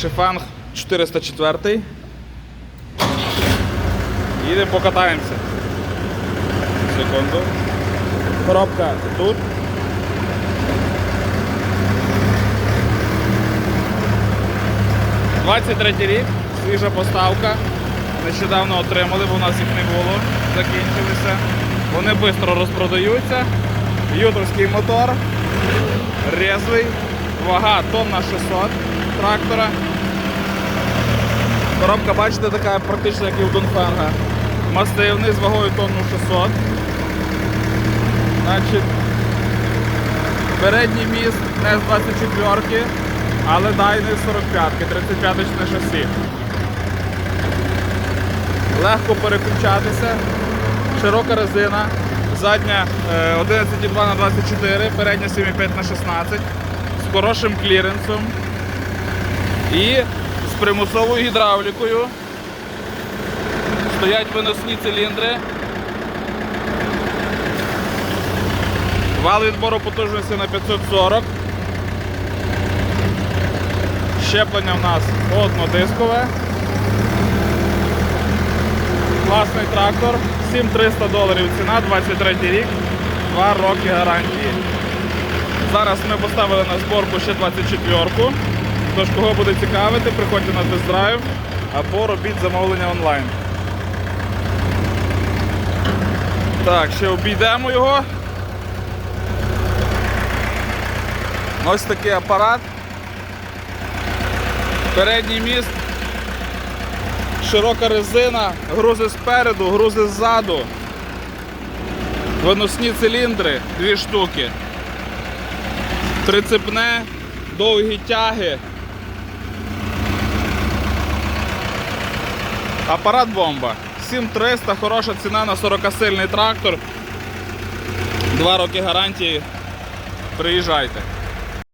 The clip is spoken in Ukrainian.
Шифанг 404. Їдемо покатаємося. Секунду. Коробка тут. «23 рік, свіжа поставка. Нещодавно отримали, бо у нас їх не було, закінчилися. Вони швидко розпродаються. Ютовський мотор, резвий, вага тонна 600 трактора. Коробка, бачите, така практично як і у Донфенга. Масивний з вагою тонну 600. Значить, передній міст не з 24-ки, але дайний з 45-ки, 35-чне шасі. Легко переключатися. Широка резина. Задня е, 11,2 на 24, передня 7,5 на 16 з хорошим кліренсом і з примусовою гідравлікою. Стоять виносні циліндри. Вал відбору потужності на 540. Щеплення в нас однодискове. Класний трактор, 7300 доларів ціна, 23 рік, 2 роки гарантії. Зараз ми поставили на зборку ще 24-ку. Тож, кого буде цікавити, приходьте на тест-драйв або робіть замовлення онлайн. Так, ще обійдемо його. Ось такий апарат. Передній міст широка резина, грузи спереду, грузи ззаду. Виносні циліндри, дві штуки. Трицепне, довгі тяги. Апарат бомба. 7300, хороша ціна на 40-сильний трактор. Два роки гарантії. Приїжджайте.